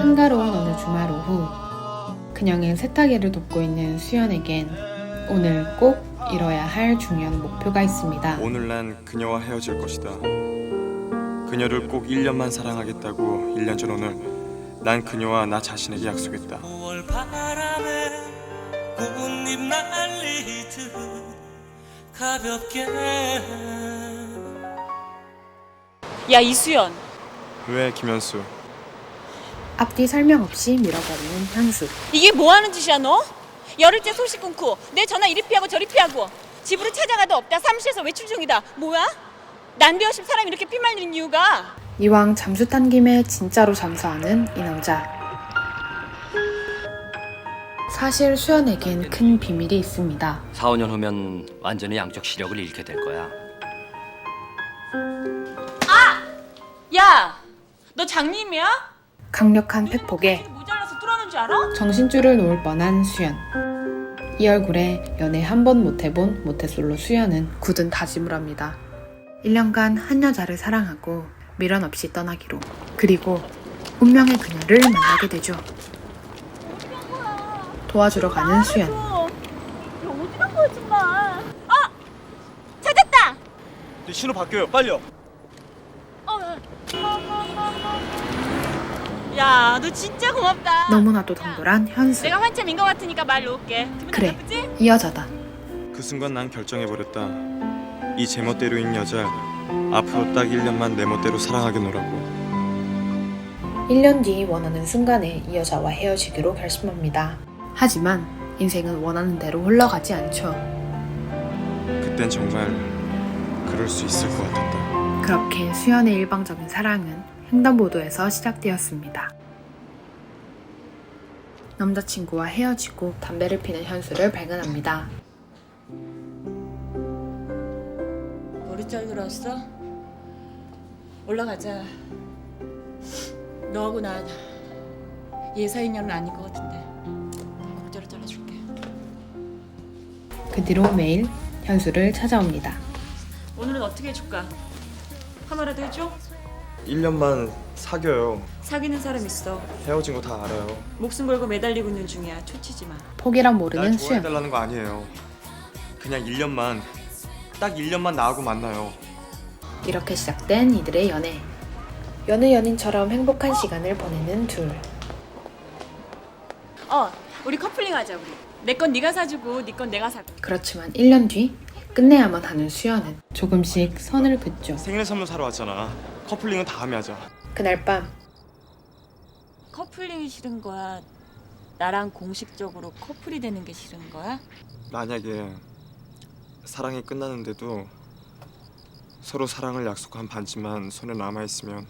한가로운 어느 주말 오후 그녀는 세탁일을 돕고 있는 수연에겐 오늘 꼭 이뤄야 할 중요한 목표가 있습니다. 오늘 난 그녀와 헤어질 것이다. 그녀를 꼭 1년만 사랑하겠다고 1년 전 오늘 난 그녀와 나 자신에게 약속했다. 5월 바람에 꽃잎 날리듯 가볍게 야 이수연 왜 김현수? 앞뒤 설명 없이 밀어버리는 현수. 이게 뭐 하는 짓이야 너? 열흘째 소식 끊고 내 전화 이리 피하고 저리 피하고 집으로 찾아가도 없다 사무실에서 외출 중이다 뭐야? 난데없이 사람이 이렇게 피말리는 이유가 이왕 잠수 탄 김에 진짜로 잠수하는 이 남자. 사실 수연에겐 큰 비밀이 있습니다. 4, 5년 후면 완전히 양적 시력을 잃게 될 거야. 야! 너 장님이야? 강력한 팩폭에? 정신줄을 놓을 뻔한 수연. 이 얼굴에 연애 한 번 못해본 모태솔로 수연은 굳은 다짐을 합니다. 1년간 한 여자를 사랑하고 미련 없이 떠나기로. 그리고 운명의 그녀를 만나게 되죠. 도와주러 가는 수연. 야 어디간 거야 정말 어! 찾았다! 네 신호 바뀌어요. 빨리요. 야 너 진짜 고맙다 너무나도 동돌한 현수. 내가 한참인 것 같으니까 말 놓을게 기분 그래. 나쁘지? 이 여자다. 그 순간 난 결정해 버렸다. 이 제멋대로인 여자 앞으로 딱 1년만 내 멋대로 사랑하게 놀라고. 1년 뒤 원하는 순간에 이 여자와 헤어지기로 결심합니다. 하지만 인생은 원하는 대로 흘러가지 않죠. 그땐 정말 그럴 수 있을 것 같았다. 그렇게 수연의 일방적인 사랑은 횡단보도에서 시작되었습니다. 남자친구와 헤어지고 담배를 피는 현수를 발견합니다. 머리 잘들어 왔어? 올라가자. 너하고 난 예사 인연은 아닌 것 같은데 공짜로 잘라줄게. 그 뒤로 매일 현수를 찾아옵니다. 오늘은 어떻게 해줄까? 하나라도 해줘? 1년만 사겨요. 사귀는 사람 있어. 헤어진 거 다 알아요. 목숨 걸고 매달리고 있는 중이야. 초치지 마. 포기란 날 모르는 수연. 좋아해달라는 거 아니에요. 그냥 1년만 딱 1년만 나하고 만나요. 이렇게 시작된 이들의 연애. 여느 연인처럼 행복한 시간을 보내는 둘. 어, 우리 커플링 하자 우리. 내 건 네가 사주고 네 건 내가 사고. 그렇지만 1년 뒤 끝내야만 하는 수연은 조금씩 선을 긋죠. 생일 선물 사러 왔잖아. 커플링은 다음에 하자. 그날 밤 커플링이 싫은 거야? 나랑 공식적으로 커플이 되는 게 싫은 거야? 만약에 사랑이 끝나는데도 서로 사랑을 약속한 반지만 손에 남아 있으면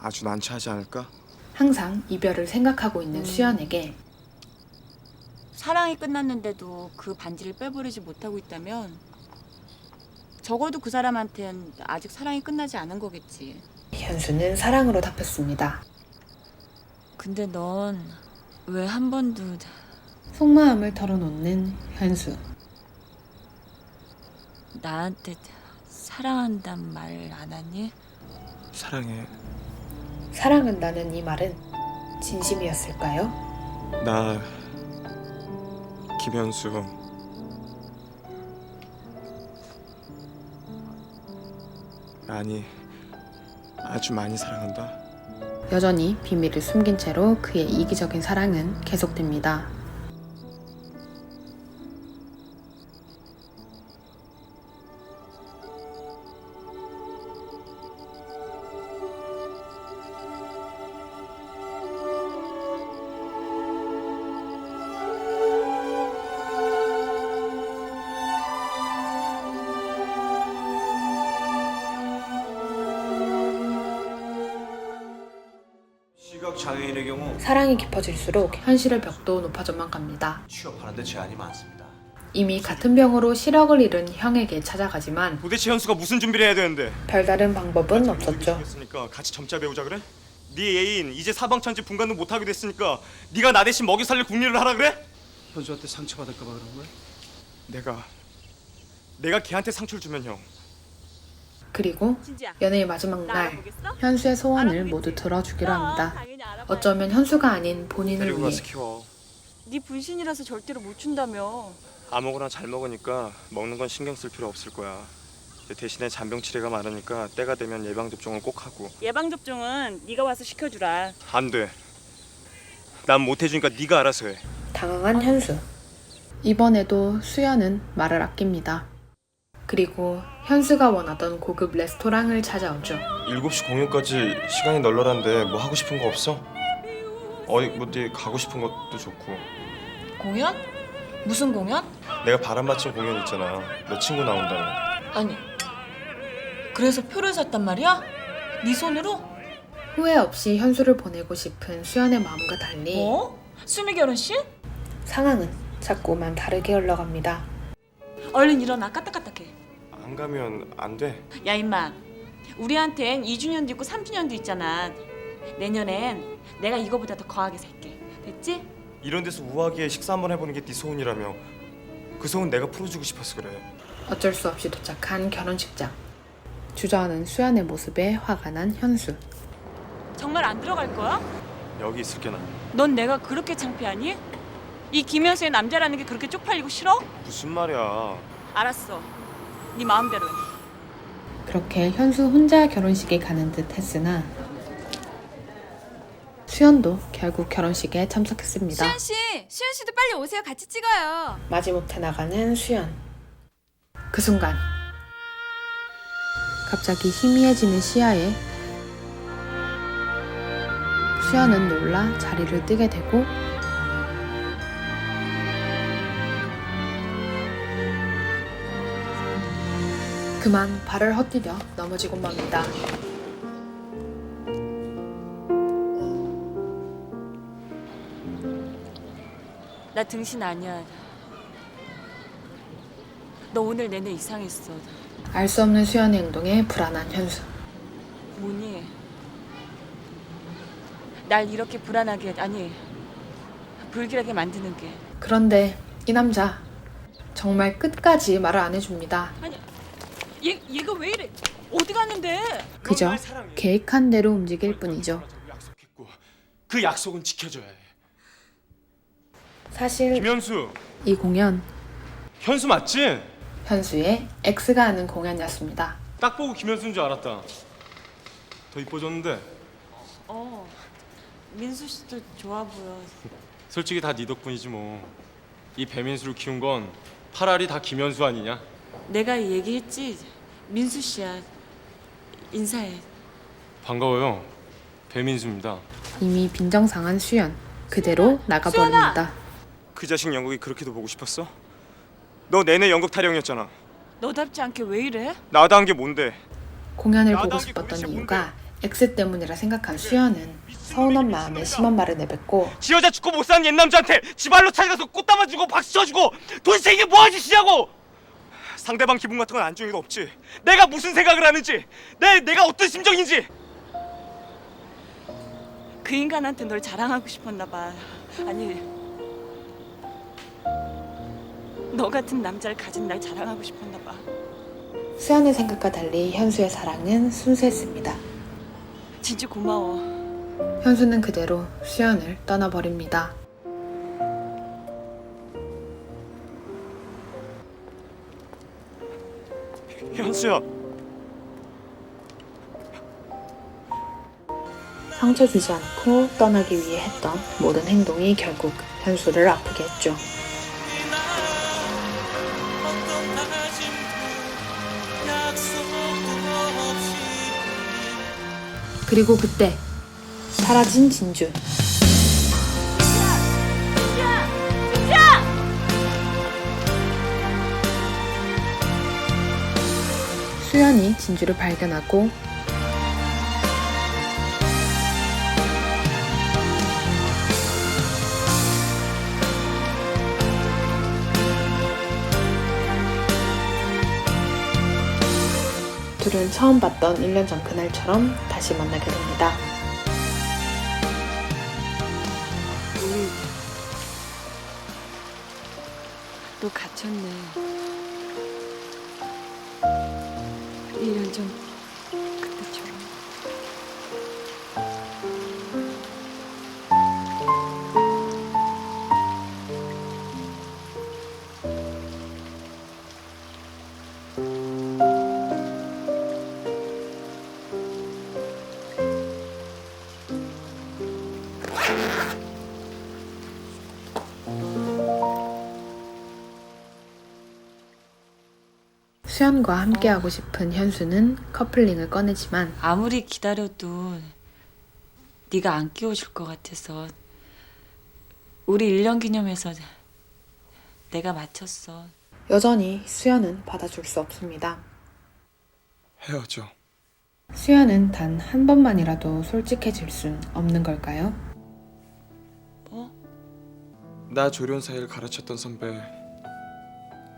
아주 난처하지 않을까? 항상 이별을 생각하고 있는 수연에게 사랑이 끝났는데도 그 반지를 빼버리지 못하고 있다면 적어도 그 사람한텐 아직 사랑이 끝나지 않은 거겠지. 현수는 사랑으로 답했습니다. 근데 넌 왜 한 번도 속마음을 털어놓는 현수. 나한테 사랑한단 말 안 하니? 사랑해. 사랑한다는 이 말은 진심이었을까요? 나 김현수 아니 아주 많이 사랑한다. 여전히 비밀을 숨긴 채로 그의 이기적인 사랑은 계속됩니다. 장애인의 경우 사랑이 깊어질수록 현실의 벽도 높아져만 갑니다. 취업하는데 제한이 많습니다. 이미 같은 병으로 시력을 잃은 형에게 찾아가지만 도대체 현수가 무슨 준비를 해야 되는데? 별다른 방법은 없었죠. 했으니까 같이 점자 배우자 그래? 네 애인 이제 사방천지 분간도 못하게 됐으니까 네가 나 대신 먹이 살릴 궁리를 하라 그래? 현수한테 상처 받을까 봐 그런 거야? 내가 내가 걔한테 상처를 주면 형 그리고. 연애의 마지막 나 날? 현수의 소원을? 모두 들어주기로 어, 합니다. 어쩌면 현수가 아닌 본인을 데리고 위해 가서 키워. 네 분신이라서 절대로 못 준다며. 아무거나 잘 먹으니까 먹는 건 신경 쓸 필요 없을 거야. 근데 대신에 잔병 치레가 많으니까 때가 되면 예방 접종을 꼭 하고. 예방 접종은 네가 와서 시켜주라. 안 돼. 난 못 해주니까 네가 알아서 해. 당황한 현수. 이번에도 수연은 말을 아낍니다. 그리고 현수가 원하던 고급 레스토랑을 찾아오죠. 7시 공연까지 시간이 널널한데 뭐 하고 싶은 거 없어? 어디 뭐 어디 가고 싶은 것도 좋고. 공연? 무슨 공연? 내가 바람 맞힌 공연 있잖아. 너 친구 나온다는. 아니 그래서 표를 샀단 말이야? 네 손으로? 후회 없이 현수를 보내고 싶은 수연의 마음과 달리 뭐? 수미 결혼식? 상황은 자꾸만 다르게 흘러갑니다. 얼른 일어나 까딱까딱해. 안 가면 안 돼. 야 임마, 우리한텐 2주년도 있고 3주년도 있잖아. 내년엔 내가 이거보다 더 거하게 살게. 됐지? 이런 데서 우아하게 식사 한번 해보는 게 네 소원이라며. 그 소원 내가 풀어주고 싶어서 그래. 어쩔 수 없이 도착한 결혼식장. 주저하는 수연의 모습에 화가 난 현수. 정말 안 들어갈 거야? 여기 있을 게 나. 넌 내가 그렇게 창피하니? 이 김현수의 남자라는 게 그렇게 쪽팔리고 싫어? 무슨 말이야? 알았어. 네 마음대로 해. 그렇게 현수 혼자 결혼식에 가는 듯 했으나 수연도 결국 결혼식에 참석했습니다. 수현 씨, 수현 씨도 빨리 오세요. 같이 찍어요. 마지못해 나가는 수연. 그 순간 갑자기 희미해지는 시야에 수연은 놀라 자리를 뜨게 되고 그만 발을 헛디뎌 넘어지곤 맙니다. 나 등신 아니야. 너 오늘 내내 이상했어. 알 수 없는 수연의 행동에 불안한 현수. 뭐니? 날 이렇게 불안하게 아니 불길하게 만드는 게 그런데 이 남자 정말 끝까지 말을 안 해줍니다. 아니 얘 얘가 왜 이래? 어디 갔는데? 그저. 계획한 대로 움직일 뿐이죠. 약속했고 그 약속은 지켜줘야 해. 사실 김현수, 이 공연 현수 맞지? 현수의 X가 하는 공연이었습니다. 딱 보고 김현수인 줄 알았다. 더 이뻐졌는데 어 민수 씨도 좋아 보여. 솔직히 다 네 덕분이지 뭐. 이 배민수를 키운 건 파랄이 다 김현수 아니냐? 내가 얘기했지 민수 씨야 인사해. 반가워요. 배민수입니다. 이미 빈정상한 수연 그대로 나가버립니다. 그 자식 연극이 그렇게도 보고 싶었어? 너 내내 연극 타령이었잖아. 너답지 않게 왜 이래? 나다 한 게 뭔데? 공연을 보고 싶었던 이유가 X 때문이라 생각한 수연은 서운한 마음에 심한 말을 내뱉고 지 여자 죽고 못 사는 옛 남자한테 지 발로 찾아가서 꽃 담아주고 박수 쳐주고 도대체 이게 뭐하는 짓이냐고! 상대방 기분 같은 건 안중에도 없지. 내가 무슨 생각을 하는지, 내 내가 어떤 심정인지. 그 인간한테 널 자랑하고 싶었나 봐. 아니 너 같은 남자를 가진 날 자랑하고 싶었나 봐. 수연의 생각과 달리 현수의 사랑은 순수했습니다. 진짜 고마워. 현수는 그대로 수연을 떠나버립니다. 현수야. 상처 주지 않고 떠나기 위해 했던 모든 행동이 결국 현수를 아프게 했죠. 그리고 그때 사라진 진주. 수연이 진주를 발견하고 둘은 처음 봤던 1년 전 그날처럼 다시 만나게 됩니다. 또 갇혔네. 1년 전 그때처럼. 수연과 함께하고 싶은 현수는 커플링을 꺼내지만 아무리 기다려도 네가 안 끼워줄 것 같아서 우리 1년 기념해서 내가 마쳤어. 여전히 수연은 받아줄 수 없습니다. 헤어져. 수연은 단 한 번만이라도 솔직해질 순 없는 걸까요? 뭐? 나 조련사 일 가르쳤던 선배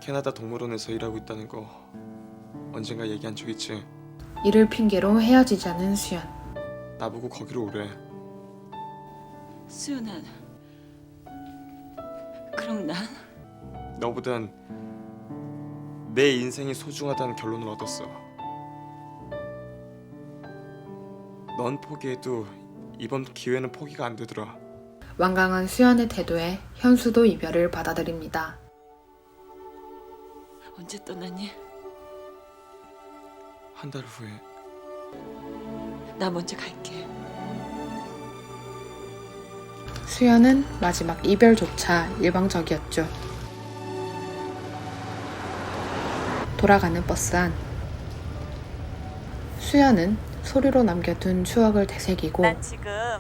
캐나다 동물원에서 일하고 있다는 거 언젠가 얘기한 적 있지? 이를 핑계로 헤어지자는 수연. 나보고 거기로 오래. 수연아. 그럼 난 너보단 내 인생이 소중하다는 결론을 얻었어. 넌 포기해도 이번 기회는 포기가 안 되더라. 완강한 수연의 태도에 현수도 이별을 받아들입니다. 언제 떠나니? 한 달 후에 나 먼저 갈게. 수연은 마지막 이별조차 일방적이었죠. 돌아가는 버스 안. 수연은 소리로 남겨둔 추억을 되새기고 난 지금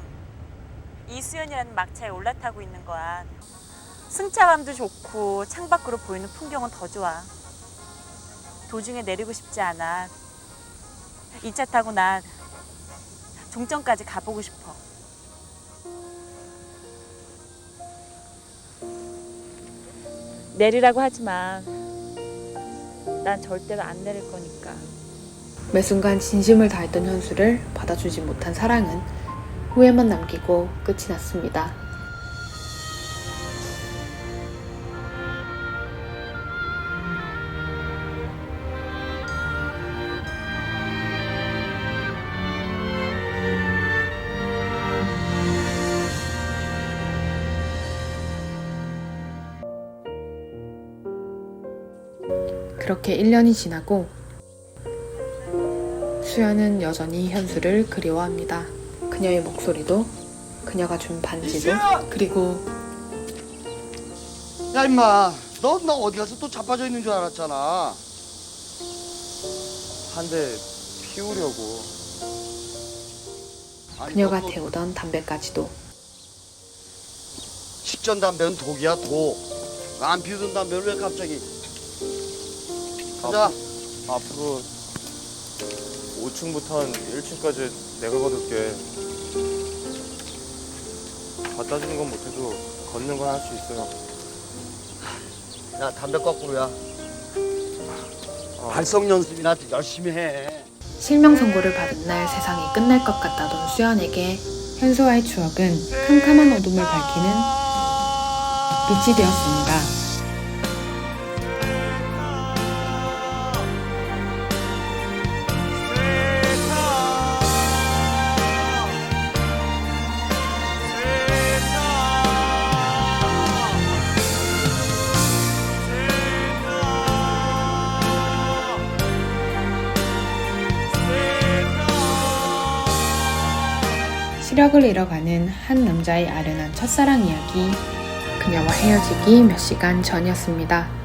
이수연이라는 막차에 올라타고 있는 거야. 승차감도 좋고 창밖으로 보이는 풍경은 더 좋아. 도중에 내리고 싶지 않아. 이 차 타고 난 종점까지 가보고 싶어. 내리라고 하지 마. 난 절대로 안 내릴 거니까. 매 순간 진심을 다했던 현수를 받아주지 못한 사랑은 후회만 남기고 끝이 났습니다. 그렇게 1년이 지나고 수연은 여전히 현수를 그리워합니다. 그녀의 목소리도, 그녀가 준 반지도, 그리고 야 임마. 너너 어디 가서 또 자빠져 있는 줄 알았잖아. 한 대 피우려고. 아니, 그녀가 너 또 태우던 담배까지도. 식전 담배는 독이야 독안 피우던 담배를 왜 갑자기 가자 앞으로 5층부터 1층까지 내가 거둘게. 갖다 주는 건 못해도 걷는 건 할 수 있어요. 야 담배 거꾸로야 발성 연습이나 열심히 해 실명 선고를 받은 날 세상이 끝날 것 같다던 수연에게 현수와의 추억은 캄캄한 어둠을 밝히는 빛이 되었습니다. 시력을 잃어가는 한 남자의 아련한 첫사랑 이야기. 그녀와 헤어지기 몇 시간 전이었습니다.